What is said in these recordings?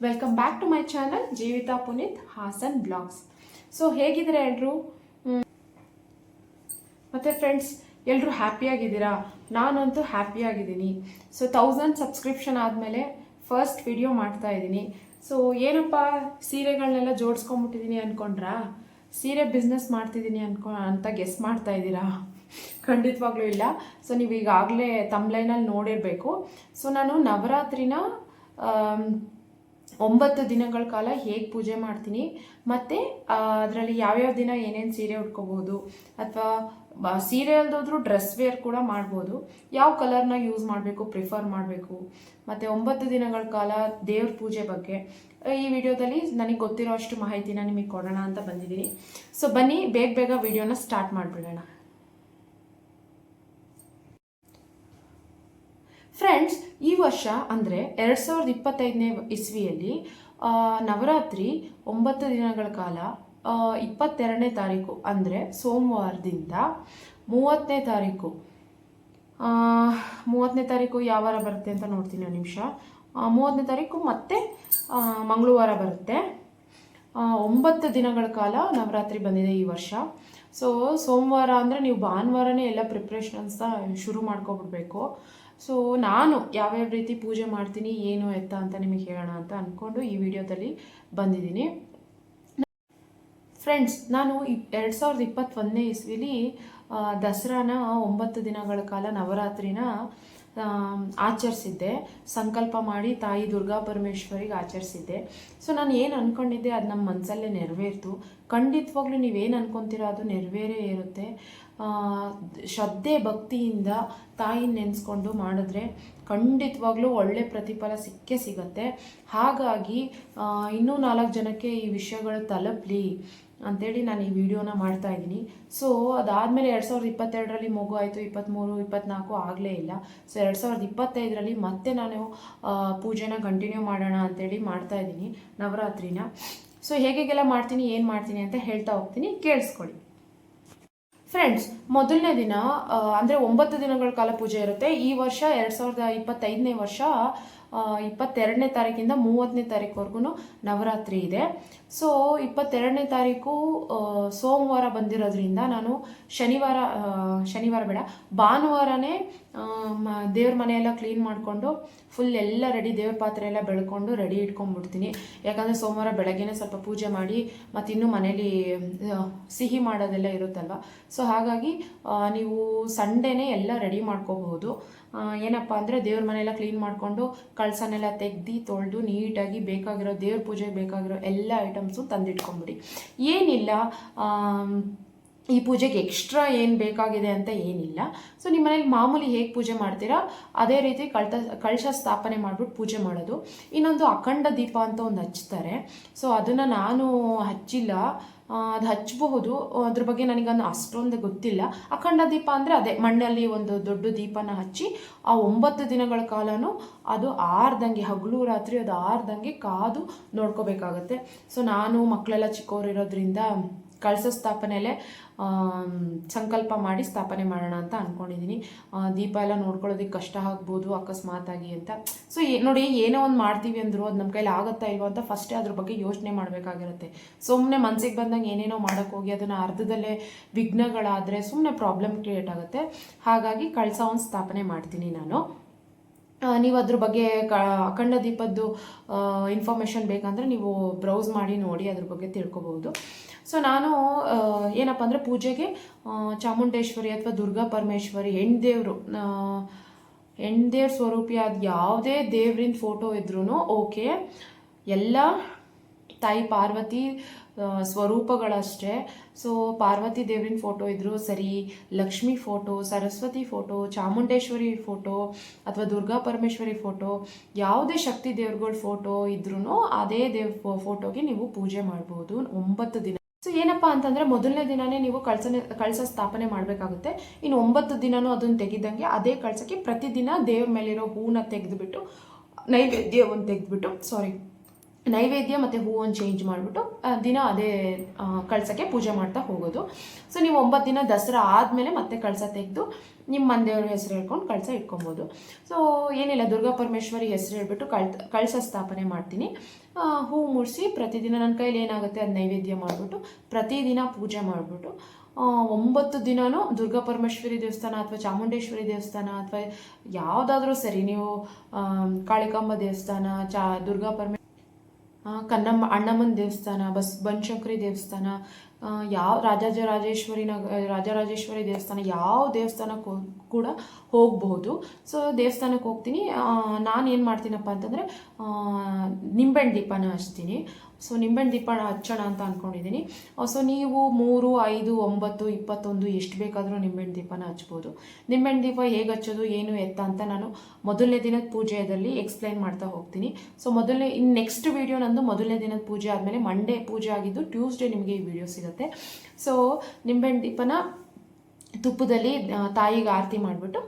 Welcome back to my channel Jeevitha Puneeth Hassan vlogs so ಹೇಗಿದ್ದೀರಾ ಎಲ್ಲರೂ ಮತ್ತು friends ಎಲ್ಲರೂ ಹ್ಯಾಪಿಯಾಗಿದ್ದೀರಾ ನಾನಂತೂ ಹ್ಯಾಪಿಯಾಗಿದ್ದೀನಿ ಸೊ ತೌಸಂಡ್ ಸಬ್ಸ್ಕ್ರಿಪ್ಷನ್ ಆದಮೇಲೆ ಫಸ್ಟ್ ವಿಡಿಯೋ ಮಾಡ್ತಾ ಇದ್ದೀನಿ. ಸೊ ಏನಪ್ಪ ಸೀರೆಗಳನ್ನೆಲ್ಲ ಜೋಡಿಸ್ಕೊಂಬಿಟ್ಟಿದ್ದೀನಿ ಅಂದ್ಕೊಂಡ್ರಾ ಸೀರೆ ಬಿಸ್ನೆಸ್ ಮಾಡ್ತಿದ್ದೀನಿ ಅನ್ಕೊ, ಅಂತ ಗೆಸ್ ಮಾಡ್ತಾ ಇದ್ದೀರಾ? ಖಂಡಿತವಾಗ್ಲೂ ಇಲ್ಲ. ಸೊ ನೀವು ಈಗಾಗಲೇ ತಮ್ಲೈನಲ್ಲಿ ನೋಡಿರಬೇಕು. ಸೊ ನಾನು ನವರಾತ್ರಿನ ಒಂಬತ್ತು ದಿನಗಳ ಕಾಲ ಹೇಗೆ ಪೂಜೆ ಮಾಡ್ತೀನಿ, ಮತ್ತು ಅದರಲ್ಲಿ ಯಾವ್ಯಾವ ದಿನ ಏನೇನು ಸೀರೆ ಉಟ್ಕೋಬೋದು, ಅಥವಾ ಸೀರೆ ಅಲ್ದೋದ್ರೂ ಡ್ರೆಸ್ ವೇರ್ ಕೂಡ ಮಾಡ್ಬೋದು. ಯಾವ ಕಲರ್ನ ಯೂಸ್ ಮಾಡಬೇಕು, ಪ್ರಿಫರ್ ಮಾಡಬೇಕು. ಮತ್ತು ಒಂಬತ್ತು ದಿನಗಳ ಕಾಲ ದೇವ್ರ ಪೂಜೆ ಬಗ್ಗೆ. ಈ ವಿಡಿಯೋದಲ್ಲಿ ನನಗೆ ಗೊತ್ತಿರೋ ಅಷ್ಟು ಮಾಹಿತಿನ ನಿಮಗೆ ಕೊಡೋಣ ಅಂತ ಬಂದಿದ್ದೀನಿ. ಸೊ, ಬನ್ನಿ, ಬೇಗ ಬೇಗ ವಿಡಿಯೋನ ಸ್ಟಾರ್ಟ್ ಮಾಡಿಬಿಡೋಣ. ಫ್ರೆಂಡ್ಸ್ ಈ ವರ್ಷ ಅಂದರೆ ಎರಡು ಸಾವಿರದ ಇಪ್ಪತ್ತೈದನೇ ಇಸ್ವಿಯಲ್ಲಿ ನವರಾತ್ರಿ ಒಂಬತ್ತು ದಿನಗಳ ಕಾಲ ಇಪ್ಪತ್ತೆರಡನೇ ತಾರೀಕು ಅಂದರೆ ಸೋಮವಾರದಿಂದ ಮೂವತ್ತನೇ ತಾರೀಕು. ಮೂವತ್ತನೇ ತಾರೀಕು ಯಾವ ವಾರ ಬರುತ್ತೆ ಅಂತ ನೋಡ್ತೀನಿ ನಿಮಿಷ. ಮೂವತ್ತನೇ ತಾರೀಕು ಮತ್ತೆ ಮಂಗಳವಾರ ಬರುತ್ತೆ. ಒಂಬತ್ತು ದಿನಗಳ ಕಾಲ ನವರಾತ್ರಿ ಬಂದಿದೆ ಈ ವರ್ಷ. ಸೊ ಸೋಮವಾರ ಅಂದರೆ ನೀವು ಭಾನುವಾರನೇ ಎಲ್ಲ ಪ್ರಿಪ್ರೇಷನ್ಸ್ನ ಶುರು ಮಾಡ್ಕೊಬಿಡ್ಬೇಕು. ಸೊ ನಾನು ಯಾವ್ಯಾವ ರೀತಿ ಪೂಜೆ ಮಾಡ್ತೀನಿ, ಏನು ಎತ್ತ ಅಂತ ನಿಮಗೆ ಹೇಳೋಣ ಅಂತ ಅಂದ್ಕೊಂಡು ಈ ವಿಡಿಯೋದಲ್ಲಿ ಬಂದಿದ್ದೀನಿ. ಫ್ರೆಂಡ್ಸ್ ನಾನು ಎರಡು ಸಾವಿರದ ಇಪ್ಪತ್ತೊಂದನೇ ಇಸ್ವಿಲಿ ದಸರಾನ ಒಂಬತ್ತು ದಿನಗಳ ಕಾಲ ನವರಾತ್ರಿನ ಆಚರಿಸಿದ್ದೆ. ಸಂಕಲ್ಪ ಮಾಡಿ ತಾಯಿ ದುರ್ಗಾ ಪರಮೇಶ್ವರಿಗೆ ಆಚರಿಸಿದ್ದೆ. ಸೊ ನಾನು ಏನು ಅಂದ್ಕೊಂಡಿದ್ದೆ ಅದು ನಮ್ಮ ಮನಸ್ಸಲ್ಲೇ ನೆರವೇರ್ತು. ಖಂಡಿತವಾಗ್ಲೂ ನೀವೇನು ಅಂದ್ಕೊತೀರೋ ಅದು ನೆರವೇರೇ ಇರುತ್ತೆ. ಶ್ರದ್ಧೆ ಭಕ್ತಿಯಿಂದ ತಾಯಿನ ನೆನೆಸ್ಕೊಂಡು ಮಾಡಿದ್ರೆ ಖಂಡಿತವಾಗ್ಲೂ ಒಳ್ಳೆ ಪ್ರತಿಫಲ ಸಿಕ್ಕೇ ಸಿಗತ್ತೆ. ಹಾಗಾಗಿ ಇನ್ನೂ ನಾಲ್ಕು ಜನಕ್ಕೆ ಈ ವಿಷಯಗಳು ತಲುಪಲಿ ಅಂತೇಳಿ ನಾನು ಈ ವಿಡಿಯೋನ ಮಾಡ್ತಾ ಇದ್ದೀನಿ. ಸೊ ಅದಾದಮೇಲೆ ಎರಡು ಸಾವಿರದ ಇಪ್ಪತ್ತೆರಡರಲ್ಲಿ ಮಗು ಆಯಿತು ಇಪ್ಪತ್ತ್ಮೂರು ಇಪ್ಪತ್ತ್ನಾಲ್ಕು ಆಗಲೇ ಇಲ್ಲ. ಸೊ ಎರಡು ಸಾವಿರದ ಇಪ್ಪತ್ತೈದರಲ್ಲಿ ಮತ್ತೆ ನಾನು ಪೂಜೆನ ಕಂಟಿನ್ಯೂ ಮಾಡೋಣ ಅಂತೇಳಿ ಮಾಡ್ತಾ ಇದ್ದೀನಿ ನವರಾತ್ರಿನ. ಸೊ ಹೇಗೆಲ್ಲ ಮಾಡ್ತೀನಿ, ಏನು ಮಾಡ್ತೀನಿ ಅಂತ ಹೇಳ್ತಾ ಹೋಗ್ತೀನಿ, ಕೇಳಿಸ್ಕೊಳ್ಳಿ. ಫ್ರೆಂಡ್ಸ್ ಮೊದಲನೇ ದಿನ ಅಂದರೆ ಒಂಬತ್ತು ದಿನಗಳ ಕಾಲ ಪೂಜೆ ಇರುತ್ತೆ. ಈ ವರ್ಷ ಎರಡು ಸಾವಿರದ ಇಪ್ಪತ್ತೈದನೇ ವರ್ಷ ಇಪ್ಪತ್ತೆರಡನೇ ತಾರೀಕಿಂದ ಮೂವತ್ತನೇ ತಾರೀಕುವರೆಗೂ ನವರಾತ್ರಿ ಇದೆ. ಸೊ ಇಪ್ಪತ್ತೆರಡನೇ ತಾರೀಕು ಸೋಮವಾರ ಬಂದಿರೋದ್ರಿಂದ ನಾನು ಶನಿವಾರ ಶನಿವಾರ ಬೇಡ, ಭಾನುವಾರನೇ ದೇವ್ರ ಮನೆಯೆಲ್ಲ ಕ್ಲೀನ್ ಮಾಡಿಕೊಂಡು ಫುಲ್ ಎಲ್ಲ ರೆಡಿ ದೇವ್ರ ಪಾತ್ರೆ ಎಲ್ಲ ಬೆಳ್ಕೊಂಡು ರೆಡಿ ಇಟ್ಕೊಂಡ್ಬಿಡ್ತೀನಿ. ಯಾಕಂದರೆ ಸೋಮವಾರ ಬೆಳಗ್ಗೆನೇ ಸ್ವಲ್ಪ ಪೂಜೆ ಮಾಡಿ, ಮತ್ತು ಇನ್ನೂ ಮನೇಲಿ ಸಿಹಿ ಮಾಡೋದೆಲ್ಲ ಇರುತ್ತಲ್ವ? ಸೊ ಹಾಗಾಗಿ ನೀವು ಸಂಡೇನೇ ಎಲ್ಲ ರೆಡಿ ಮಾಡ್ಕೋಬಹುದು. ಏನಪ್ಪ ಅಂದರೆ ದೇವ್ರ ಮನೆಯೆಲ್ಲ ಕ್ಲೀನ್ ಮಾಡಿಕೊಂಡು ಕಳಸನೆಲ್ಲ ತೆಗ್ದು, ತೊಳೆದು ನೀಟಾಗಿ ಬೇಕಾಗಿರೋ ದೇವ್ರ ಪೂಜೆಗೆ ಬೇಕಾಗಿರೋ ಎಲ್ಲ ಐಟಮ್ಸು ತಂದಿಟ್ಕೊಂಬಿಡಿ. ಏನಿಲ್ಲ ಈ ಪೂಜೆಗೆ ಎಕ್ಸ್ಟ್ರಾ ಏನು ಬೇಕಾಗಿದೆ ಅಂತ ಏನಿಲ್ಲ. ಸೊ ನಿಮ್ಮ ಮನೇಲಿ ಮಾಮೂಲಿ ಹೇಗೆ ಪೂಜೆ ಮಾಡ್ತೀರಾ? ಅದೇ ರೀತಿ ಕಳ್ತ, ಕಳಶ ಸ್ಥಾಪನೆ ಮಾಡಿಬಿಟ್ಟು ಪೂಜೆ ಮಾಡೋದು. ಇನ್ನೊಂದು ಅಖಂಡ ದೀಪ ಅಂತ ಒಂದು ಹಚ್ತಾರೆ. ಸೊ ಅದನ್ನು ನಾನು ಹಚ್ಚಿಲ್ಲ. ಅದು ಹಚ್ಚಬಹುದು ಅದ್ರ ಬಗ್ಗೆ ನನಗನ್ನು ಅಷ್ಟೊಂದು ಗೊತ್ತಿಲ್ಲ. ಅಖಂಡ ದೀಪ ಅಂದರೆ ಅದೇ ಮಣ್ಣಲ್ಲಿ ಒಂದು ದೊಡ್ಡ ದೀಪನ ಹಚ್ಚಿ ಆ ಒಂಬತ್ತು ದಿನಗಳ ಕಾಲನೂ ಅದು ಆರ್ದಂಗೆ, ಹಗಲು ರಾತ್ರಿ ಅದು ಆರ್ದಂಗೆ ಕಾದು ನೋಡ್ಕೋಬೇಕಾಗತ್ತೆ. ಸೊ ನಾನು ಮಕ್ಕಳೆಲ್ಲ ಚಿಕ್ಕವರಿರೋದ್ರಿಂದ ಕಳಸ ಸ್ಥಾಪನೆಯಲ್ಲೇ ಸಂಕಲ್ಪ ಮಾಡಿ ಸ್ಥಾಪನೆ ಮಾಡೋಣ ಅಂತ ಅಂದ್ಕೊಂಡಿದ್ದೀನಿ ದೀಪ ಎಲ್ಲ ನೋಡ್ಕೊಳ್ಳೋದಕ್ಕೆ ಕಷ್ಟ ಆಗ್ಬೋದು, ಅಕಸ್ಮಾತಾಗಿ ಅಂತ. ಸೊ ನೋಡಿ, ಏನೋ ಒಂದು ಮಾಡ್ತೀವಿ ಅಂದರು ಅದು ನಮ್ಮ ಕೈಲಿ ಆಗುತ್ತಾ ಇಲ್ವೋ ಅಂತ ಫಸ್ಟೇ ಅದ್ರ ಬಗ್ಗೆ ಯೋಚನೆ ಮಾಡಬೇಕಾಗಿರುತ್ತೆ. ಸುಮ್ಮನೆ ಮನಸ್ಸಿಗೆ ಬಂದಂಗೆ ಏನೇನೋ ಮಾಡೋಕ್ಕೆ ಹೋಗಿ ಅದನ್ನು ಅರ್ಧದಲ್ಲೇ ವಿಘ್ನಗಳಾದರೆ ಸುಮ್ಮನೆ ಪ್ರಾಬ್ಲಮ್ ಕ್ರಿಯೇಟ್ ಆಗುತ್ತೆ. ಹಾಗಾಗಿ ಕಳಸ ಒಂದು ಸ್ಥಾಪನೆ ಮಾಡ್ತೀನಿ ನಾನು. ನೀವು ಅದ್ರ ಬಗ್ಗೆ ಕ, ಅಖಂಡ ದೀಪದ್ದು ಇನ್ಫಾರ್ಮೇಷನ್ ಬೇಕಂದರೆ ನೀವು ಬ್ರೌಸ್ ಮಾಡಿ ನೋಡಿ ಅದ್ರ ಬಗ್ಗೆ ತಿಳ್ಕೊಬೋದು. ಸೊ ನಾನು ಏನಪ್ಪ ಅಂದರೆ ಪೂಜೆಗೆ ಚಾಮುಂಡೇಶ್ವರಿ ಅಥವಾ ದುರ್ಗಾ ಪರಮೇಶ್ವರಿ ಹೆಣ್ದೇವರು ಹೆಣ್ದೇವ್ರ ಸ್ವರೂಪಿ ಅದು ಯಾವುದೇ ದೇವ್ರಿಂದ ಫೋಟೋ ಇದ್ರೂ ಓಕೆ ಎಲ್ಲ ತಾಯಿ ಪಾರ್ವತಿ ಸ್ವರೂಪಗಳಷ್ಟೇ. ಸೊ ಪಾರ್ವತಿ ದೇವ್ರಿನ ಫೋಟೋ ಇದ್ದರೂ ಸರಿ, Lakshmi photo Saraswati photo Chamundeshwari photo ಅಥವಾ ದುರ್ಗಾ ಪರಮೇಶ್ವರಿ ಫೋಟೋ ಯಾವುದೇ ಶಕ್ತಿ ದೇವ್ರಗಳ ಫೋಟೋ ಇದ್ರೂ ಅದೇ ದೇವ್ ಫೋಟೋಗೆ ನೀವು ಪೂಜೆ ಮಾಡ್ಬೋದು ಒಂಬತ್ತು ದಿನ. ಸೊ ಏನಪ್ಪ ಅಂತಂದರೆ ಮೊದಲನೇ ದಿನವೇ ನೀವು ಕಳಸನೆ, ಕಳಸ ಸ್ಥಾಪನೆ ಮಾಡಬೇಕಾಗುತ್ತೆ. ಇನ್ನು ಒಂಬತ್ತು ದಿನವೂ ಅದನ್ನು ತೆಗೆದಂಗೆ ಅದೇ ಕಳಸಕ್ಕೆ ಪ್ರತಿದಿನ ದೇವ್ರ ಮೇಲಿರೋ ಹೂವನ್ನ ತೆಗೆದುಬಿಟ್ಟು, ನೈವೇದ್ಯವನ್ನು ತೆಗೆದುಬಿಟ್ಟು ಸಾರಿ ನೈವೇದ್ಯ ಮತ್ತು ಹೂವನ್ನು ಚೇಂಜ್ ಮಾಡಿಬಿಟ್ಟು ದಿನ ಅದೇ ಕಳ್ಸಕ್ಕೆ ಪೂಜೆ ಮಾಡ್ತಾ ಹೋಗೋದು. ಸೊ ನೀವು ಒಂಬತ್ತು ದಿನ ದಸರಾ ಆದಮೇಲೆ ಮತ್ತೆ ಕಳಸ ತೆಗೆದು ನಿಮ್ಮ ಮಂದೆಯವ್ರ ಹೆಸರು ಹೇಳ್ಕೊಂಡು ಕಳಸ ಇಟ್ಕೊಬೋದು. ಸೊ ಏನಿಲ್ಲ ದುರ್ಗಾ ಪರಮೇಶ್ವರಿ ಹೆಸರು ಹೇಳ್ಬಿಟ್ಟು ಕಳ್ ಕಳಸ ಸ್ಥಾಪನೆ ಮಾಡ್ತೀನಿ. ಹೂ ಮುಡಿಸಿ ಪ್ರತಿದಿನ ನನ್ನ ಕೈಲಿ ಏನಾಗುತ್ತೆ ಅದು ನೈವೇದ್ಯ ಮಾಡಿಬಿಟ್ಟು ಪ್ರತಿದಿನ ಪೂಜೆ ಮಾಡಿಬಿಟ್ಟು ಒಂಬತ್ತು ದಿನವೂ ದುರ್ಗಾ ಪರಮೇಶ್ವರಿ ದೇವಸ್ಥಾನ ಅಥವಾ ಚಾಮುಂಡೇಶ್ವರಿ ದೇವಸ್ಥಾನ ಅಥವಾ ಯಾವುದಾದ್ರೂ ಸರಿ ನೀವು ಕಾಳಿಕಾಂಬ ದೇವಸ್ಥಾನ ಚಾ ದುರ್ಗಾ ಪರಮೇ ಆ, ಕನ್ನಮ್ಮ, ಅಣ್ಣಮ್ಮನ ದೇವಸ್ಥಾನ, ಬಸ್, ಬನಶಂಕರಿ ದೇವಸ್ಥಾನ ಯಾವ ರಾಜರಾಜೇಶ್ವರಿ ನಗ ರಾಜರಾಜೇಶ್ವರಿ ದೇವಸ್ಥಾನ, ಯಾವ ದೇವಸ್ಥಾನಕ್ಕೆ ಕೂಡ ಹೋಗಬಹುದು. ಸೊ ದೇವಸ್ಥಾನಕ್ಕೆ ಹೋಗ್ತೀನಿ. ನಾನು ಏನು ಮಾಡ್ತೀನಪ್ಪ ಅಂತಂದರೆ ನಿಂಬೆಹಣ್ಣು ದೀಪನ ಹಚ್ತೀನಿ. ಸೊ ನಿಂಬೆಹಣ್ಣು ದೀಪ ಹಚ್ಚೋಣ ಅಂತ ಅಂದ್ಕೊಂಡಿದ್ದೀನಿ ಸೊ ನೀವು ಮೂರು, ಐದು, ಒಂಬತ್ತು, ಇಪ್ಪತ್ತೊಂದು ಎಷ್ಟು ಬೇಕಾದರೂ ನಿಂಬೆಹಣ್ಣು ದೀಪನ ಹಚ್ಬೋದು. ನಿಂಬೆಹಣ್ಣು ದೀಪ ಹೇಗೆ ಹಚ್ಚೋದು, ಏನು ಎತ್ತ ಅಂತ ನಾನು ಮೊದಲನೇ ದಿನದ ಪೂಜೆಯಲ್ಲಿ ಎಕ್ಸ್ಪ್ಲೈನ್ ಮಾಡ್ತಾ ಹೋಗ್ತೀನಿ. ಸೊ ಮೊದಲನೇ ಇನ್ನು ನೆಕ್ಸ್ಟ್ ವೀಡಿಯೋ ನಂದು ಮೊದಲನೇ ದಿನದ ಪೂಜೆ ಆದಮೇಲೆ ಮಂಡೇ ಪೂಜೆ ಆಗಿದ್ದು ಟ್ಯೂಸ್ಡೇ ನಿಮಗೆ ಈ ವಿಡಿಯೋ ಸಿಗುತ್ತೆ. ಸೊ ನಿಂಬೆಹಣ್ಣು ದೀಪನ ತುಪ್ಪದಲ್ಲಿ ತಾಯಿಗೆ ಆರತಿ ಮಾಡಿಬಿಟ್ಟು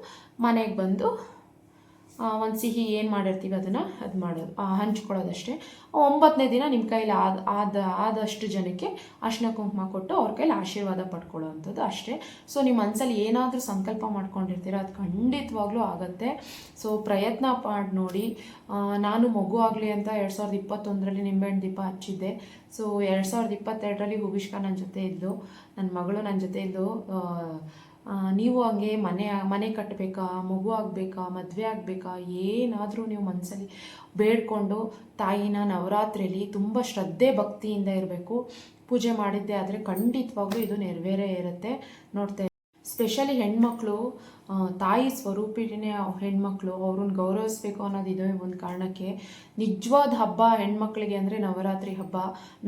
ಮನೆಗೆ ಬಂದು ಒಂದು ಸಿಹಿ ಏನು ಮಾಡಿರ್ತೀವಿ ಅದನ್ನು ಅದು ಮಾಡೋದು. ಹಂಚ್ಕೊಳ್ಳೋದಷ್ಟೇ. ಒಂಬತ್ತನೇ ದಿನ ನಿಮ್ಮ ಕೈಲಿ ಆದ ಆದ, ಆದಷ್ಟು ಜನಕ್ಕೆ ಅರ್ಶಿನ ಕುಂಕುಮ ಕೊಟ್ಟು ಅವ್ರ ಕೈಲಿ ಆಶೀರ್ವಾದ ಪಡ್ಕೊಳ್ಳೋ ಅಂಥದ್ದು ಅಷ್ಟೇ. ಸೊ ನಿಮ್ಮ ಮನಸ್ಸಲ್ಲಿ ಏನಾದರೂ ಸಂಕಲ್ಪ ಮಾಡ್ಕೊಂಡಿರ್ತೀರ, ಅದು ಖಂಡಿತವಾಗ್ಲೂ ಆಗುತ್ತೆ. ಸೊ, ಪ್ರಯತ್ನ ಮಾಡಿ ನೋಡಿ. ನಾನು ಮಗು ಆಗಲಿ ಅಂತ ಎರಡು ಸಾವಿರದ ಇಪ್ಪತ್ತೊಂದರಲ್ಲಿ ನಿಂಬೆಹಣ್ಣು ದೀಪ ಹಚ್ಚಿದ್ದೆ. ಸೊ, ಎರಡು ಸಾವಿರದ ಇಪ್ಪತ್ತೆರಡರಲ್ಲಿ ಹುಬಿಷ್ಕಾ ನನ್ನ ಜೊತೆ ಇದ್ದು ನನ್ನ ಮಗಳು ನನ್ನ ಜೊತೆ ಇದ್ದು ನೀವು ಹಂಗೆ ಮನೆ ಮನೆ ಕಟ್ಟಬೇಕಾ ಮಗು ಆಗಬೇಕಾ, ಮದುವೆ ಆಗಬೇಕಾ, ಏನಾದರೂ ನೀವು ಮನಸ್ಸಲ್ಲಿ ಬೇಡ್ಕೊಂಡು ತಾಯಿನ ನವರಾತ್ರಿಯಲ್ಲಿ ತುಂಬ ಶ್ರದ್ಧೆ ಭಕ್ತಿಯಿಂದ ಇರಬೇಕು. ಪೂಜೆ ಮಾಡಿದ್ದೆ ಆದರೆ ಖಂಡಿತವಾಗ್ಲೂ ಇದು ನೆರವೇರೇ ಇರುತ್ತೆ. ನೋಡ್ತಾ ಸ್ಪೆಷಲಿ ಹೆಣ್ಮಕ್ಳು ತಾಯಿ ಸ್ವರೂಪಿನೇ ಹೆಣ್ಮಕ್ಳು, ಅವ್ರನ್ನ ಗೌರವಿಸ್ಬೇಕು ಅನ್ನೋದು ಇದೇ ಒಂದು ಕಾರಣಕ್ಕೆ. ನಿಜವಾದ ಹಬ್ಬ ಹೆಣ್ಮಕ್ಳಿಗೆ ಅಂದರೆ ನವರಾತ್ರಿ ಹಬ್ಬ.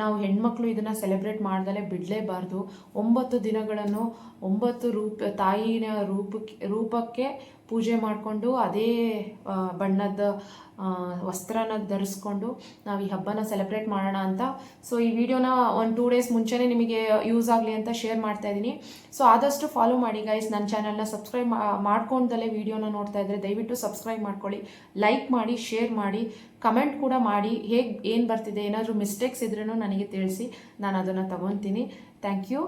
ನಾವು ಹೆಣ್ಮಕ್ಳು ಇದನ್ನು ಸೆಲೆಬ್ರೇಟ್ ಮಾಡ್ದಲೇ ಬಿಡಲೇಬಾರ್ದು. ಒಂಬತ್ತು ದಿನಗಳನ್ನು ಒಂಬತ್ತು ರೂಪ ತಾಯಿನ ರೂಪಕ್ಕೆ ರೂಪಕ್ಕೆ ಪೂಜೆ ಮಾಡಿಕೊಂಡು ಅದೇ ಬಣ್ಣದ ವಸ್ತ್ರನ ಧರಿಸ್ಕೊಂಡು ನಾವು ಈ ಹಬ್ಬನ ಸೆಲೆಬ್ರೇಟ್ ಮಾಡೋಣ ಅಂತ. ಸೊ ಈ ವಿಡಿಯೋನ ಒಂದು ಟೂ ಡೇಸ್ ಮುಂಚೆನೇ ನಿಮಗೆ ಯೂಸ್ ಆಗಲಿ ಅಂತ ಶೇರ್ ಮಾಡ್ತಾ ಇದ್ದೀನಿ. ಸೊ ಆದಷ್ಟು ಫಾಲೋ ಮಾಡಿ ಗೈಸ್ ನನ್ನ ಚಾನಲ್ನ ಸಬ್ಸ್ಕ್ರೈಬ್ ಮಾಡ್ಕೊಂಡಲ್ಲೇ ವಿಡಿಯೋನ ನೋಡ್ತಾ ಇದ್ದರೆ ದಯವಿಟ್ಟು ಸಬ್ಸ್ಕ್ರೈಬ್ ಮಾಡ್ಕೊಳ್ಳಿ. ಲೈಕ್ ಮಾಡಿ ಶೇರ್ ಮಾಡಿ ಕಮೆಂಟ್ ಕೂಡ ಮಾಡಿ. ಹೇಗೆ, ಏನು ಬರ್ತಿದೆ, ಏನಾದರೂ ಮಿಸ್ಟೇಕ್ಸ್ ಇದ್ರೂ ನನಗೆ ತಿಳಿಸಿ. ನಾನು ಅದನ್ನು ತಗೊತೀನಿ. ಥ್ಯಾಂಕ್ ಯು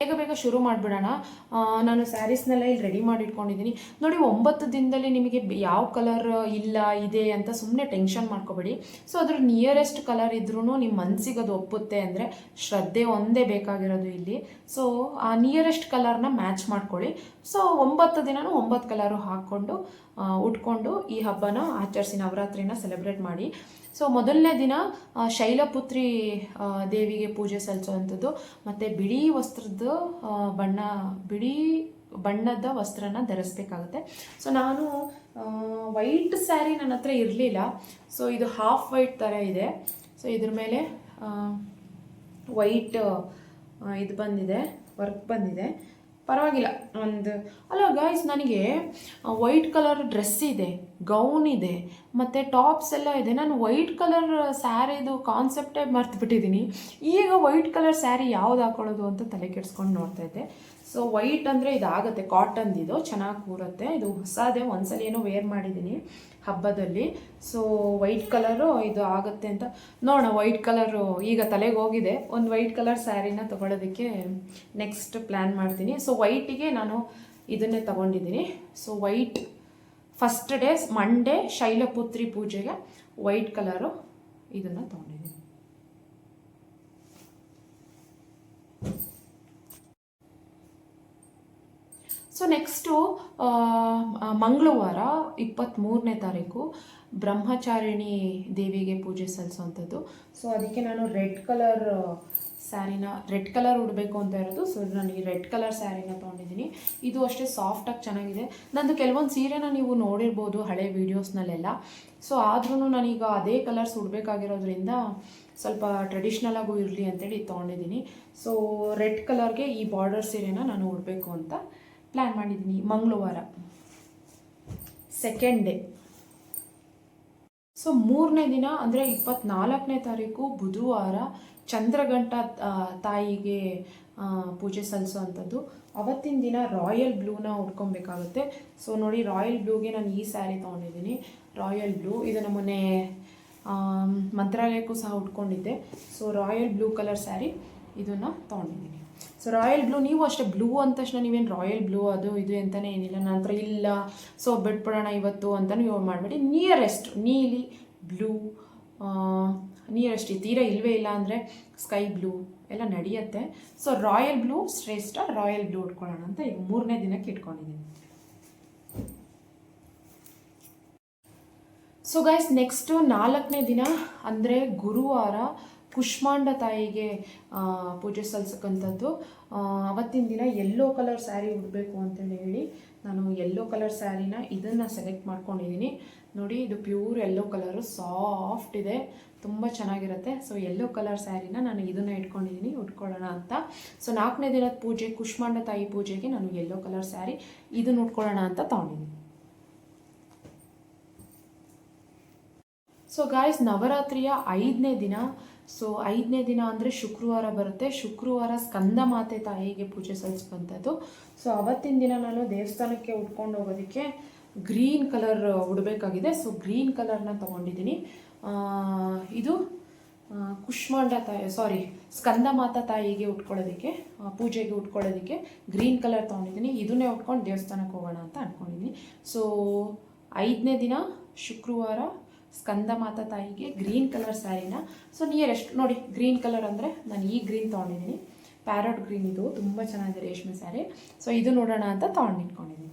ಬೇಗ ಬೇಗ ಶುರು ಮಾಡಿಬಿಡೋಣ. ನಾನು ಸ್ಯಾರೀಸ್ನೆಲ್ಲ ಇಲ್ಲಿ ರೆಡಿ ಮಾಡಿ ಇಟ್ಕೊಂಡಿದ್ದೀನಿ ನೋಡಿ, ಒಂಬತ್ತು ದಿನದಲ್ಲಿ ನಿಮಗೆ ಯಾವ ಕಲರ್ ಇಲ್ಲ, ಇದೆ ಅಂತ ಸುಮ್ಮನೆ ಟೆನ್ಷನ್ ಮಾಡ್ಕೋಬೇಡಿ. ಸೊ ಅದ್ರ ನಿಯರೆಸ್ಟ್ ಕಲರ್ ಇದ್ರೂ ನಿಮ್ಮ ಮನಸ್ಸಿಗೆ ಅದು ಒಪ್ಪುತ್ತೆ ಅಂದರೆ ಶ್ರದ್ಧೆ ಒಂದೇ ಬೇಕಾಗಿರೋದು ಇಲ್ಲಿ. ಸೊ ಆ ನಿಯರೆಸ್ಟ್ ಕಲರ್ನ ಮ್ಯಾಚ್ ಮಾಡ್ಕೊಳ್ಳಿ. ಸೊ ಒಂಬತ್ತು ದಿನನೂ ಒಂಬತ್ತು ಕಲರು ಹಾಕ್ಕೊಂಡು ಉಟ್ಕೊಂಡು ಈ ಹಬ್ಬನ ಆಚರಿಸಿ ನವರಾತ್ರಿನ ಸೆಲೆಬ್ರೇಟ್ ಮಾಡಿ. ಸೊ ಮೊದಲನೇ ದಿನ ಶೈಲಪುತ್ರಿ ದೇವಿಗೆ ಪೂಜೆ ಸಲ್ಲಿಸುವಂಥದ್ದು. ಮತ್ತು ಬಿಳಿ ವಸ್ತ್ರದ ಬಣ್ಣ, ಬಿಳಿ ಬಣ್ಣದ ವಸ್ತ್ರನ ಧರಿಸ್ಬೇಕಾಗುತ್ತೆ. ಸೊ ನಾನು ವೈಟ್ ಸ್ಯಾರಿ ನನ್ನ ಹತ್ರ ಇರಲಿಲ್ಲ. ಸೊ ಇದು ಹಾಫ್ ವೈಟ್ ಥರ ಇದೆ. ಸೊ ಇದ್ರ ಮೇಲೆ ವೈಟ್ ಇದು ಬಂದಿದೆ ವರ್ಕ್ ಬಂದಿದೆ. ಪರವಾಗಿಲ್ಲ. ಒಂದು, ಅಲ್ಲ ಗಾಯ್ಸ್ ನನಗೆ ವೈಟ್ ಕಲರ್ ಡ್ರೆಸ್ ಇದೆ ಗೌನ್ ಇದೆ, ಮತ್ತು ಟಾಪ್ಸ್ ಎಲ್ಲ ಇದೆ. ನಾನು ವೈಟ್ ಕಲರ್ ಸ್ಯಾರಿದು ಕಾನ್ಸೆಪ್ಟೇ ಮರ್ತುಬಿಟ್ಟಿದ್ದೀನಿ ಈಗ ವೈಟ್ ಕಲರ್ ಸ್ಯಾರಿ ಯಾವ್ದು ಹಾಕೊಳ್ಳೋದು ಅಂತ ತಲೆ ಕೆಡ್ಸ್ಕೊಂಡು ನೋಡ್ತಾ ಇದ್ದೆ. ಸೊ ವೈಟ್ ಅಂದರೆ ಇದಾಗುತ್ತೆ ಕಾಟನ್ದಿದು ಚೆನ್ನಾಗಿ ಕೂರುತ್ತೆ. ಇದು ಹೊಸದೇ ಒಂದ್ಸಲ ಏನೋ ವೇರ್ ಮಾಡಿದ್ದೀನಿ ಹಬ್ಬದಲ್ಲಿ. ಸೊ ವೈಟ್ ಕಲರು ಇದು ಆಗುತ್ತೆ ಅಂತ. ನೋಡೋಣ ವೈಟ್ ಕಲರು ಈಗ ತಲೆಗೆ ಹೋಗಿದೆ. ಒಂದು ವೈಟ್ ಕಲರ್ ಸ್ಯಾರಿನ ತೊಗೊಳೋದಕ್ಕೆ ನೆಕ್ಸ್ಟ್ ಪ್ಲ್ಯಾನ್ ಮಾಡ್ತೀನಿ. ಸೊ ವೈಟಿಗೆ ನಾನು ಇದನ್ನೇ ತಗೊಂಡಿದ್ದೀನಿ. So white first day Monday Shailaputri ಪೂಜೆಗೆ ವೈಟ್ ಕಲರು ಇದನ್ನು ತೊಗೊಂಡಿದ್ದೀನಿ. ಸೊ ನೆಕ್ಸ್ಟು ಮಂಗಳವಾರ ಇಪ್ಪತ್ತ್ಮೂರನೇ ತಾರೀಕು, ಬ್ರಹ್ಮಚಾರಿಣಿ ದೇವಿಗೆ ಪೂಜೆ ಸಲ್ಲಿಸುವಂಥದ್ದು. ಸೊ ಅದಕ್ಕೆ ನಾನು ರೆಡ್ ಕಲರ್ ಸ್ಯಾರಿನ, ರೆಡ್ ಕಲರ್ ಉಡಬೇಕು ಅಂತ ಇರೋದು. ಸೊ ನಾನು ಈ ರೆಡ್ ಕಲರ್ ಸ್ಯಾರಿನ ತೊಗೊಂಡಿದ್ದೀನಿ. ಇದು ಅಷ್ಟೇ ಸಾಫ್ಟಾಗಿ ಚೆನ್ನಾಗಿದೆ. ನಂದು ಕೆಲವೊಂದು ಸೀರೆನ ನೀವು ನೋಡಿರ್ಬೋದು, ಹಳೆ ವೀಡಿಯೋಸ್ನಲ್ಲೆಲ್ಲ. ಸೊ ಆದ್ರೂ ನಾನೀಗ ಅದೇ ಕಲರ್ಸ್ ಉಡಬೇಕಾಗಿರೋದ್ರಿಂದ ಸ್ವಲ್ಪ ಟ್ರೆಡಿಷ್ನಲ್ ಇರಲಿ ಅಂತೇಳಿ ತೊಗೊಂಡಿದ್ದೀನಿ. ಸೊ ರೆಡ್ ಕಲರ್ಗೆ ಈ ಬಾರ್ಡರ್ ಸೀರೆನ ನಾನು ಉಡಬೇಕು ಅಂತ ಪ್ಲ್ಯಾನ್ ಮಾಡಿದ್ದೀನಿ ಮಂಗಳವಾರ. ಸೆಕೆಂಡ್ ಡೇ ಸೊ ಮೂರನೇ ದಿನ ಅಂದರೆ ಇಪ್ಪತ್ನಾಲ್ಕನೇ ತಾರೀಕು ಬುಧವಾರ ಚಂದ್ರಗಂಟ ತಾಯಿಗೆ ಪೂಜೆ ಪೂಜೆ ಸಲ್ಲಿಸೋವಂಥದ್ದು. ಅವತ್ತಿನ ದಿನ ರಾಯಲ್ ಬ್ಲೂನ ಉಟ್ಕೊಬೇಕಾಗುತ್ತೆ. ಸೊ ನೋಡಿ, ರಾಯಲ್ ಬ್ಲೂಗೆ ನಾನು ಈ ಸ್ಯಾರಿ ತೊಗೊಂಡಿದ್ದೀನಿ. ರಾಯಲ್ ಬ್ಲೂ, ಇದನ್ನು ಮೊನ್ನೆ ಮಂತ್ರಾಲಯಕ್ಕೂ ಸಹ ಉಟ್ಕೊಂಡಿದ್ದೆ. So royal blue colour sari ಇದನ್ನು ತೊಗೊಂಡಿದ್ದೀನಿ. ಸೊ ರಾಯಲ್ ಬ್ಲೂ ನೀವು ಅಷ್ಟೇ ಬ್ಲೂ ಅಂದ ತಕ್ಷಣ ನೀವೇನು ರಾಯಲ್ ಬ್ಲೂ ಅದು ಇದು ಅಂತಲೇ ಏನಿಲ್ಲ, ನನ್ನ ಹತ್ರ ಇಲ್ಲ. ಸೊ ಬಿಟ್ಬಿಡೋಣ ಇವತ್ತು ಅಂತಲೂ ಯೋಗ ಮಾಡಬೇಡಿ. ನಿಯರೆಸ್ಟ್ ನೀಲಿ ಬ್ಲೂ ನಿಯರೆಸ್ಟ್ ಈ ತೀರ ಇಲ್ಲವೇ ಇಲ್ಲ ಅಂದರೆ ಸ್ಕೈ ಬ್ಲೂ ಎಲ್ಲ ನಡೆಯುತ್ತೆ. ಸೊ ರಾಯಲ್ ಬ್ಲೂ ಶ್ರೇಷ್ಠ ರಾಯಲ್ ಬ್ಲೂ ಉಟ್ಕೊಳ್ಳೋಣ ಅಂತ ಈಗ ಮೂರನೇ ದಿನಕ್ಕೆ ಇಟ್ಕೊಂಡಿದ್ದೀನಿ. ಸೊ ಗೈಸ್ ನೆಕ್ಸ್ಟು ನಾಲ್ಕನೇ ದಿನ ಅಂದರೆ ಗುರುವಾರ ಕುಷ್ಮಾಂಡ ತಾಯಿಗೆ ಪೂಜೆ ಸಲ್ಲಿಸಕ್ಕಂಥದ್ದು ಅವತ್ತಿನ ದಿನ ಎಲ್ಲೋ ಕಲರ್ ಸ್ಯಾರಿ ಉಡಬೇಕು ಅಂತೇಳಿ ಹೇಳಿ ನಾನು ಎಲ್ಲೋ ಕಲರ್ ಸ್ಯಾರಿನ ಇದನ್ನು ಸೆಲೆಕ್ಟ್ ಮಾಡ್ಕೊಂಡಿದ್ದೀನಿ ನೋಡಿ, ಇದು ಪ್ಯೂರ್ ಎಲ್ಲೋ ಕಲರು ಸಾಫ್ಟ್ ಇದೆ. ತುಂಬ ಚೆನ್ನಾಗಿರುತ್ತೆ. ಸೊ ಎಲ್ಲೋ ಕಲರ್ ಸ್ಯಾರಿನ ನಾನು ಇದನ್ನು ಇಟ್ಕೊಂಡಿದ್ದೀನಿ ಉಟ್ಕೊಳ್ಳೋಣ ಅಂತ. ಸೊ ನಾಲ್ಕನೇ ದಿನದ ಪೂಜೆ ಕುಷ್ಮಾಂಡ ತಾಯಿ ಪೂಜೆಗೆ ನಾನು ಎಲ್ಲೋ ಕಲರ್ ಸ್ಯಾರಿ ಇದನ್ನು ಉಟ್ಕೊಳ್ಳೋಣ ಅಂತ ತೊಗೊಂಡಿದ್ದೀನಿ ಸೊ ಗಾಯ್ಸ್ ನವರಾತ್ರಿಯ ಐದನೇ ದಿನ. ಸೊ ಐದನೇ ದಿನ ಅಂದರೆ ಶುಕ್ರವಾರ ಬರುತ್ತೆ. ಶುಕ್ರವಾರ ಸ್ಕಂದ ಮಾತೆ ತಾಯಿಗೆ ಪೂಜೆ ಸಲ್ಲಿಸ್ಕೊಂಥದ್ದು ಸೊ ಅವತ್ತಿನ ದಿನ ನಾನು ದೇವಸ್ಥಾನಕ್ಕೆ ಉಟ್ಕೊಂಡು ಹೋಗೋದಕ್ಕೆ ಗ್ರೀನ್ ಕಲರ್ ಉಡಬೇಕಾಗಿದೆ. ಸೊ ಗ್ರೀನ್ ಕಲರ್ನ ತೊಗೊಂಡಿದ್ದೀನಿ. ಇದು ಕುಷ್ಮಾಂಡ ತಾಯಿ ಸಾರಿ ಸ್ಕಂದ ಮಾತಾ ತಾಯಿಗೆ ಉಟ್ಕೊಳ್ಳೋದಕ್ಕೆ ಪೂಜೆಗೆ ಉಟ್ಕೊಳ್ಳೋದಕ್ಕೆ ಗ್ರೀನ್ ಕಲರ್ ತೊಗೊಂಡಿದ್ದೀನಿ. ಇದನ್ನೇ ಉಟ್ಕೊಂಡು ದೇವಸ್ಥಾನಕ್ಕೆ ಹೋಗೋಣ ಅಂತ ಅಂದ್ಕೊಂಡಿದ್ದೀನಿ ಸೊ ಐದನೇ ದಿನ ಶುಕ್ರವಾರ ಸ್ಕಂದ ಮಾತಾ ತಾಯಿಗೆ ಗ್ರೀನ್ ಕಲರ್ ಸ್ಯಾರಿನ. ಸೊ ನಿಯರೆಸ್ಟ್ ನೋಡಿ, ಗ್ರೀನ್ ಕಲರ್ ಅಂದರೆ ನಾನು ಈ ಗ್ರೀನ್ ತೊಗೊಂಡಿದ್ದೀನಿ. ಪ್ಯಾರಟ್ ಗ್ರೀನ್ ಇದು, ತುಂಬ ಚೆನ್ನಾಗಿದೆ ರೇಷ್ಮೆ ಸ್ಯಾರಿ. ಸೊ ಇದು ನೋಡೋಣ ಅಂತ ತೊಗೊಂಡು ಇಟ್ಕೊಂಡಿದ್ದೀನಿ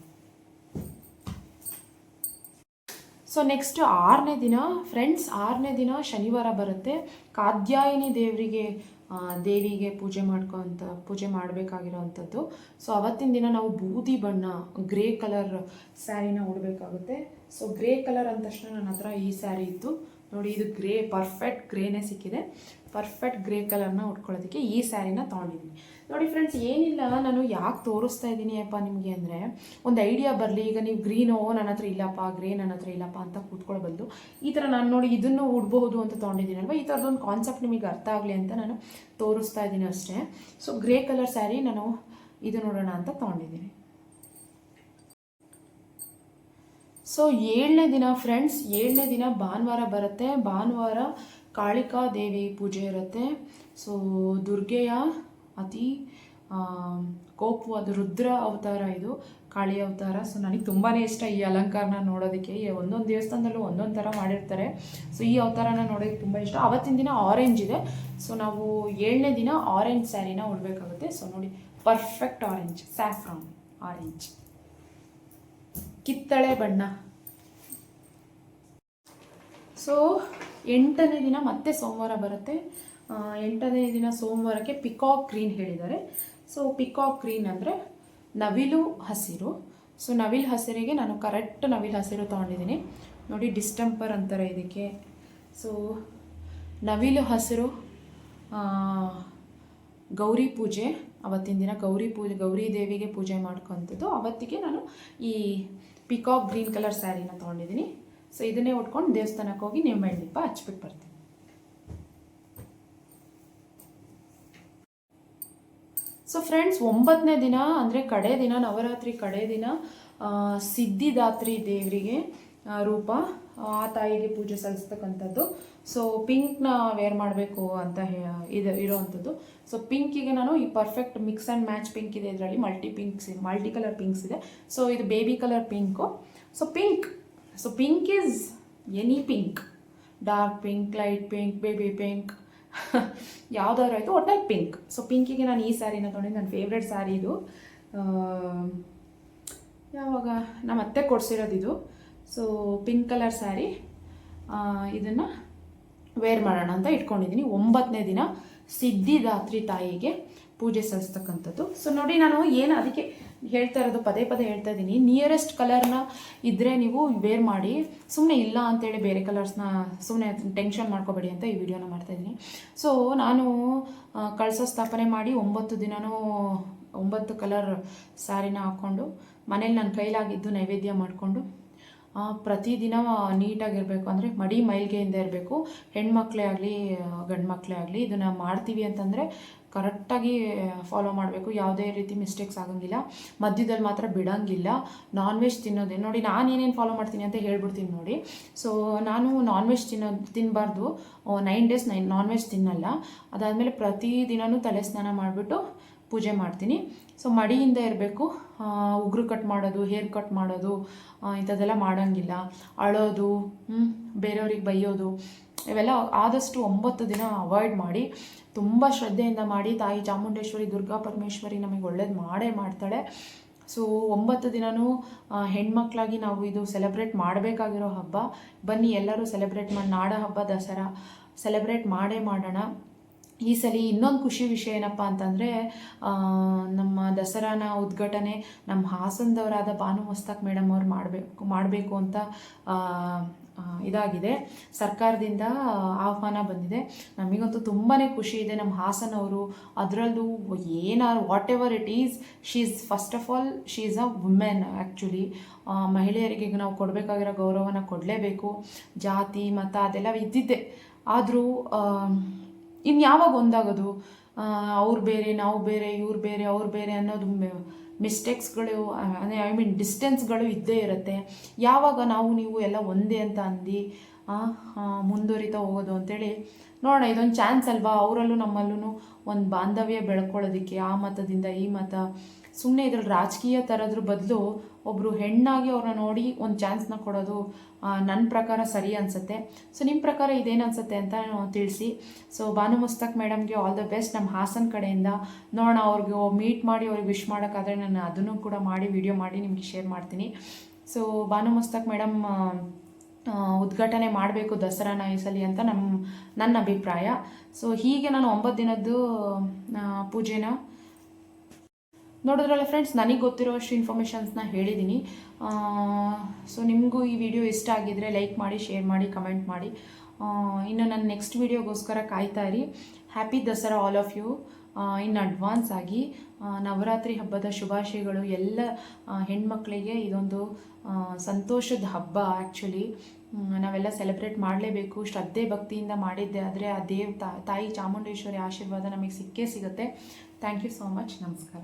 ಸೊ ನೆಕ್ಸ್ಟ್ ಆರನೇ ದಿನ ಫ್ರೆಂಡ್ಸ್ ಆರನೇ ದಿನ ಶನಿವಾರ ಬರುತ್ತೆ. ಕಾದ್ಯಾಯಿನಿ ದೇವರಿಗೆ ದೇವಿಗೆ ಪೂಜೆ ಮಾಡ್ಕೊಂತ, ಪೂಜೆ ಮಾಡಬೇಕಾಗಿರೋವಂಥದ್ದು ಸೊ ಅವತ್ತಿನ ದಿನ ನಾವು ಬೂದಿ ಬಣ್ಣ ಗ್ರೇ ಕಲರ್ ಸ್ಯಾರಿನ ಉಡಬೇಕಾಗುತ್ತೆ. ಸೊ ಗ್ರೇ ಕಲರ್ ಅಂದ ತಕ್ಷಣ ನನ್ನ ಹತ್ರ ಈ ಸ್ಯಾರಿ ಇತ್ತು. ನೋಡಿ, ಇದು ಗ್ರೇ ಪರ್ಫೆಕ್ಟ್ ಗ್ರೇನೇ ಸಿಕ್ಕಿದೆ. ಪರ್ಫೆಕ್ಟ್ ಗ್ರೇ ಕಲರ್ನ ಉಟ್ಕೊಳ್ಳೋದಕ್ಕೆ ಈ ಸ್ಯಾರಿನ ತೊಗೊಂಡಿದ್ದೀನಿ. ನೋಡಿ ಫ್ರೆಂಡ್ಸ್ ಏನಿಲ್ಲ, ನಾನು ಯಾಕೆ ತೋರಿಸ್ತಾ ಇದ್ದೀನಿ ಅಪ್ಪ ನಿಮಗೆ ಅಂದರೆ, ಒಂದು ಐಡಿಯಾ ಬರಲಿ, ಈಗ ನೀವು ಗ್ರೀನು ನನ್ನ ಹತ್ರ ಇಲ್ಲಪ್ಪ ಗ್ರೇ ನನ್ನ ಹತ್ರ ಇಲ್ಲಪ್ಪ ಅಂತ ಕೂತ್ಕೊಳ್ಬಂದು ಈ ಥರ ನಾನು ನೋಡಿ ಇದನ್ನು ಉಡ್ಬಹುದು ಅಂತ ತೊಗೊಂಡಿದ್ದೀನಲ್ವ? ಈ ಥರದೊಂದು ಕಾನ್ಸೆಪ್ಟ್ ನಿಮಗೆ ಅರ್ಥ ಆಗಲಿ ಅಂತ ನಾನು ತೋರಿಸ್ತಾ ಇದ್ದೀನಿ ಅಷ್ಟೇ. ಸೊ ಗ್ರೇ ಕಲರ್ ಸ್ಯಾರಿ ನಾನು ಇದು ನೋಡೋಣ ಅಂತ ತೊಗೊಂಡಿದ್ದೀನಿ. ಸೊ ಏಳನೇ ದಿನ ಫ್ರೆಂಡ್ಸ್ ಏಳನೇ ದಿನ ಭಾನುವಾರ ಬರುತ್ತೆ. ಭಾನುವಾರ ಕಾಳಿಕಾ ದೇವಿ ಪೂಜೆ ಇರುತ್ತೆ. ಸೊ ದುರ್ಗೆಯ ಅತಿ ಆ, ಕೋಪವಾದ ರುದ್ರ ಅವತಾರ ಇದು ಕಾಳಿ ಅವತಾರ. ಸೊ ನನಗೆ ತುಂಬಾ ಇಷ್ಟ ಈ ಅಲಂಕಾರನ ನೋಡೋದಕ್ಕೆ. ಒಂದೊಂದು ದೇವಸ್ಥಾನದಲ್ಲೂ ಒಂದೊಂದು ಥರ ಮಾಡಿರ್ತಾರೆ. ಸೊ ಈ ಅವತಾರನ ನೋಡೋದಕ್ಕೆ ತುಂಬ ಇಷ್ಟ. ಅವತ್ತಿನ ದಿನ ಆರೆಂಜ್ ಇದೆ. ಸೊ ನಾವು ಏಳನೇ ದಿನ ಆರೆಂಜ್ ಸ್ಯಾರಿನ ಉಡಬೇಕಾಗುತ್ತೆ. ಸೊ ನೋಡಿ ಪರ್ಫೆಕ್ಟ್ ಆರೆಂಜ್ ಸ್ಯಾಫ್ರಾನ್ ಆರೆಂಜ್ ಕಿತ್ತಳೆ ಬಣ್ಣ. ಸೊ ಎಂಟನೇ ದಿನ ಮತ್ತೆ ಸೋಮವಾರ ಬರುತ್ತೆ. ಎಂಟನೇ ದಿನ ಸೋಮವಾರಕ್ಕೆ ಪಿಕಾಕ್ ಗ್ರೀನ್ ಹೇಳಿದ್ದಾರೆ. ಸೊ ಪಿಕಾಕ್ ಗ್ರೀನ್ ಅಂದರೆ ನವಿಲು ಹಸಿರು. ಸೊ ನವಿಲು ಹಸಿರಿಗೆ ನಾನು ಕರೆಕ್ಟ್ ನವಿಲು ಹಸಿರು ತೊಗೊಂಡಿದ್ದೀನಿ. ನೋಡಿ ಡಿಸ್ಟೆಂಪರ್ ಅಂತಾರೆ ಇದಕ್ಕೆ. ಸೊ ನವಿಲು ಹಸಿರು ಗೌರಿ ಪೂಜೆ, ಅವತ್ತಿನ ದಿನ ಗೌರಿ ಪೂಜೆ ಗೌರಿ ದೇವಿಗೆ ಪೂಜೆ ಮಾಡ್ಕೊಂಥದ್ದು ಅವತ್ತಿಗೆ ನಾನು ಈ ಪಿಕಾಕ್ ಗ್ರೀನ್ ಕಲರ್ ಸ್ಯಾರಿನ ತೊಗೊಂಡಿದ್ದೀನಿ. ಸೊ ಇದನ್ನೇ ಉಟ್ಕೊಂಡು ದೇವಸ್ಥಾನಕ್ಕೆ ಹೋಗಿ ನೀವು ದೀಪ ಹಚ್ಬಿಟ್ಟು ಬರ್ತೀನಿ. ಸೊ ಫ್ರೆಂಡ್ಸ್ ಒಂಬತ್ತನೇ ದಿನ ಅಂದರೆ ಕಡೆ ದಿನ, ನವರಾತ್ರಿ ಕಡೆ ದಿನ ಸಿದ್ಧಿದಾತ್ರಿ ದೇವರಿಗೆ ರೂಪ, ಆ ತಾಯಿಗೆ ಪೂಜೆ ಸಲ್ಲಿಸ್ತಕ್ಕಂಥದ್ದು. ಸೊ ಪಿಂಕ್ನ ವೇರ್ ಮಾಡಬೇಕು ಅಂತ ಇದು, ಇರೋವಂಥದ್ದು. ಸೊ ಪಿಂಕಿಗೆ ನಾನು ಈ perfect mix and match pink ಇದೆ ಇದರಲ್ಲಿ. ಮಲ್ಟಿ ಪಿಂಕ್ಸ್ ಇದೆ ಮಲ್ಟಿ ಕಲರ್ ಪಿಂಕ್ಸ್ ಇದೆ. ಸೊ ಇದು baby colour pink so pink so pink is any pink dark pink light pink baby pink ಯಾವ್ದಾದ್ರು ಆಯಿತು ಒಟ್ಟೆ ಪಿಂಕ್ ಸೊ ಪಿಂಕಿಗೆ ನಾನು ಈ ಸ್ಯಾರಿನ ತೊಗೊಂಡಿದ್ದು. ನನ್ನ ಫೇವ್ರೆಟ್ ಸ್ಯಾರಿ ಇದು. ಯಾವಾಗ? ನಮ್ಮ ಅತ್ತೆ ಕೊಡಿಸಿರೋದು ಇದು ಸೊ ಪಿಂಕ್ ಕಲರ್ ಸ್ಯಾರಿ ಇದನ್ನು ವೇರ್ ಮಾಡೋಣ ಅಂತ ಇಟ್ಕೊಂಡಿದ್ದೀನಿ. ಒಂಬತ್ತನೇ ದಿನ ಸಿದ್ಧಿದಾತ್ರಿ ತಾಯಿಗೆ ಪೂಜೆ ಸಲ್ಲಿಸ್ತಕ್ಕಂಥದ್ದು. ಸೊ ನೋಡಿ ನಾನು ಏನು ಅದಕ್ಕೆ ಹೇಳ್ತಾ ಇರೋದು, ಪದೇ ಪದೇ ಹೇಳ್ತಾ ಇದ್ದೀನಿ. ನಿಯರೆಸ್ಟ್ ಕಲರ್ನ ಇದ್ದರೆ ನೀವು ವೇರ್ ಮಾಡಿ. ಸುಮ್ಮನೆ ಇಲ್ಲ ಅಂತೇಳಿ ಬೇರೆ ಕಲರ್ಸ್ನ ಸುಮ್ಮನೆ ಟೆನ್ಷನ್ ಮಾಡ್ಕೋಬೇಡಿ ಅಂತ ಈ ವಿಡಿಯೋನ ಮಾಡ್ತಾಯಿದ್ದೀನಿ ಸೊ ನಾನು ಕಳಸ ಸ್ಥಾಪನೆ ಮಾಡಿ ಒಂಬತ್ತು ದಿನವೂ ಒಂಬತ್ತು ಕಲರ್ ಸ್ಯಾರಿನ ಹಾಕ್ಕೊಂಡು ಮನೇಲಿ ನನ್ನ ಕೈಲಾಗಿದ್ದು ನೈವೇದ್ಯ ಮಾಡಿಕೊಂಡು ಪ್ರತಿದಿನ ನೀಟಾಗಿರಬೇಕು. ಅಂದರೆ ಮಡಿ ಮೈಲ್ಗೆಯಿಂದ ಇರಬೇಕು. ಹೆಣ್ಮಕ್ಳೇ ಆಗಲಿ ಗಂಡು ಮಕ್ಕಳೇ ಆಗಲಿ ಇದನ್ನು ಮಾಡ್ತೀವಿ ಅಂತಂದರೆ ಕರೆಕ್ಟಾಗಿ ಫಾಲೋ ಮಾಡಬೇಕು. ಯಾವುದೇ ರೀತಿ ಮಿಸ್ಟೇಕ್ಸ್ ಆಗೋಂಗಿಲ್ಲ. ಮಧ್ಯದಲ್ಲಿ ಮಾತ್ರ ಬಿಡೋಂಗಿಲ್ಲ. ನಾನ್ ವೆಜ್ ತಿನ್ನೋದೇ. ನೋಡಿ ನಾನು ಏನೇನು ಫಾಲೋ ಮಾಡ್ತೀನಿ ಅಂತ ಹೇಳ್ಬಿಡ್ತೀನಿ ನೋಡಿ. ಸೊ ನಾನು ನಾನ್ ವೆಜ್ ತಿನ್ನೋ ತಿನ್ನಬಾರ್ದು nine days nine non veg ತಿನ್ನಲ್ಲ. ಅದಾದಮೇಲೆ ಪ್ರತಿದಿನವೂ ತಲೆ ಸ್ನಾನ ಮಾಡಿಬಿಟ್ಟು ಪೂಜೆ ಮಾಡ್ತೀನಿ. ಸೊ ಮಡಿಯಿಂದ ಇರಬೇಕು. ಉಗುರು ಕಟ್ ಮಾಡೋದು ಹೇರ್ ಕಟ್ ಮಾಡೋದು ಇಂಥದ್ದೆಲ್ಲ ಮಾಡೋಂಗಿಲ್ಲ. ಅಳೋದು ಬೇರೆಯವ್ರಿಗೆ ಬೈಯೋದು, ಇವೆಲ್ಲ ಆದಷ್ಟು ಒಂಬತ್ತು ದಿನ ಅವಾಯ್ಡ್ ಮಾಡಿ, ತುಂಬ ಶ್ರದ್ಧೆಯಿಂದ ಮಾಡಿ, ತಾಯಿ ಚಾಮುಂಡೇಶ್ವರಿ, ದುರ್ಗಾ ಪರಮೇಶ್ವರಿ ನಮಗೆ ಒಳ್ಳೇದು ಮಾಡೇ ಮಾಡ್ತಾಳೆ. ಸೊ ಒಂಬತ್ತು ದಿನವೂ ಹೆಣ್ಮಕ್ಳಾಗಿ ನಾವು ಇದು ಸೆಲೆಬ್ರೇಟ್ ಮಾಡಬೇಕಾಗಿರೋ ಹಬ್ಬ. ಬನ್ನಿ, ಎಲ್ಲರೂ ಸೆಲೆಬ್ರೇಟ್ ಮಾಡಿ, ನಾಡ ಹಬ್ಬ, ದಸರಾ ಸೆಲೆಬ್ರೇಟ್ ಮಾಡೇ ಮಾಡೋಣ. ಈ ಸಲ ಇನ್ನೊಂದು ಖುಷಿ ವಿಷಯ ಏನಪ್ಪ ಅಂತಂದರೆ ನಮ್ಮ ದಸರಾನ ಉದ್ಘಾಟನೆ ನಮ್ಮ ಹಾಸನದವರಾದ ಭಾನು ಮಸ್ತಾಕ್ ಮೇಡಮ್ ಅವ್ರು ಮಾಡಬೇಕು ಮಾಡಬೇಕು ಅಂತ ಇದಾಗಿದೆ. ಸರ್ಕಾರದಿಂದ ಆಹ್ವಾನ ಬಂದಿದೆ. ನಮಗಂತೂ ತುಂಬಾ ಖುಷಿ ಇದೆ ನಮ್ಮ ಹಾಸನವರು. ಅದರಲ್ಲೂ ಏನಾರು whatever it is she is first of all she is a women actually ಮಹಿಳೆಯರಿಗೆ ನಾವು ಕೊಡಬೇಕಾಗಿರೋ ಗೌರವನ ಕೊಡಲೇಬೇಕು. ಜಾತಿ, ಮತ ಅದೆಲ್ಲ ಇದ್ದಿದ್ದೆ. ಆದರೂ ಇನ್ನು ಯಾವಾಗ ಒಂದಾಗೋದು? ಅವ್ರು ಬೇರೆ, ನಾವು ಬೇರೆ, ಇವ್ರು ಬೇರೆ, ಅವ್ರು ಬೇರೆ ಅನ್ನೋದು ಮಿಸ್ಟೇಕ್ಸ್ಗಳು ಐ ಮೀನ್ ಡಿಸ್ಟೆನ್ಸ್ಗಳು ಇದ್ದೇ ಇರುತ್ತೆ. ಯಾವಾಗ ನಾವು ನೀವು ಎಲ್ಲ ಒಂದೇ ಅಂತ ಅಂದು ಮುಂದುವರಿತಾ ಹೋಗೋದು ಅಂತೇಳಿ ನೋಡೋಣ, ಇದೊಂದು ಚಾನ್ಸ್ ಅಲ್ವಾ? ಅವರಲ್ಲೂ ನಮ್ಮಲ್ಲೂ ಒಂದು ಬಾಂಧವ್ಯ ಬೆಳ್ಕೊಳ್ಳೋದಕ್ಕೆ, ಆ ಮತದಿಂದ ಈ ಮತ ಸುಮ್ಮನೆ ಇದ್ರಲ್ಲಿ ರಾಜಕೀಯ ಥರದ್ರ ಬದಲು ಒಬ್ಬರು ಹೆಣ್ಣಾಗಿ ಅವ್ರನ್ನ ನೋಡಿ ಒಂದು ಚಾನ್ಸ್ನ ಕೊಡೋದು ನನ್ನ ಪ್ರಕಾರ ಸರಿ ಅನಿಸುತ್ತೆ. ಸೊ ನಿಮ್ಮ ಪ್ರಕಾರ ಇದೇನು ಅನಿಸುತ್ತೆ ಅಂತ ತಿಳಿಸಿ. ಸೊ ಭಾನು ಮುಸ್ತಕ್ ಮೇಡಮ್ಗೆ ಆಲ್ ದ ಬೆಸ್ಟ್ ನಮ್ಮ ಹಾಸನ್ ಕಡೆಯಿಂದ. ನೋಡೋಣ, ಅವ್ರಿಗೆ ಮೀಟ್ ಮಾಡಿ ಅವ್ರಿಗೆ ವಿಶ್ ಮಾಡೋಕ್ಕಾದ್ರೆ ನಾನು ಅದನ್ನು ಕೂಡ ಮಾಡಿ ವಿಡಿಯೋ ಮಾಡಿ ನಿಮಗೆ ಶೇರ್ ಮಾಡ್ತೀನಿ. ಸೊ ಭಾನು ಮುಸ್ತಕ್ ಮೇಡಮ್ ಉದ್ಘಾಟನೆ ಮಾಡಬೇಕು ದಸರಾನ ಈ ಅಂತ ನಮ್ಮ ನನ್ನ ಅಭಿಪ್ರಾಯ. ಸೊ ಹೀಗೆ ನಾನು ಒಂಬತ್ತು ದಿನದ್ದು ಪೂಜೆನ ನೋಡಿದ್ರಲ್ಲ ಫ್ರೆಂಡ್ಸ್ ನನಗೆ ಗೊತ್ತಿರೋಷ್ಟು ಇನ್ಫಾರ್ಮೇಷನ್ಸ್ನ ಹೇಳಿದ್ದೀನಿ ಸೊ ನಿಮಗೂ ಈ ವಿಡಿಯೋ ಇಷ್ಟ ಆಗಿದ್ರೆ ಲೈಕ್ ಮಾಡಿ ಶೇರ್ ಮಾಡಿ ಕಮೆಂಟ್ ಮಾಡಿ. ಇನ್ನು ನನ್ನ ನೆಕ್ಸ್ಟ್ ವಿಡಿಯೋಗೋಸ್ಕರ ಕಾಯ್ತಾ ಇರಿ. Happy Dasara all of you in advance ಆಗಿ ನವರಾತ್ರಿ ಹಬ್ಬದ ಶುಭಾಶಯಗಳು ಎಲ್ಲ ಹೆಣ್ಮಕ್ಳಿಗೆ ಇದೊಂದು ಸಂತೋಷದ ಹಬ್ಬ ಆ್ಯಕ್ಚುಲಿ ನಾವೆಲ್ಲ ಸೆಲೆಬ್ರೇಟ್ ಮಾಡಲೇಬೇಕು. ಶ್ರದ್ಧೆ ಭಕ್ತಿಯಿಂದ ಮಾಡಿದ್ದೆ ಆದರೆ ಆ ದೇವ್ ತಾಯಿ ಚಾಮುಂಡೇಶ್ವರಿ ಆಶೀರ್ವಾದ ನಮಗೆ ಸಿಕ್ಕೇ ಸಿಗುತ್ತೆ. ಥ್ಯಾಂಕ್ ಯು ಸೋ ಮಚ್ ನಮಸ್ಕಾರ.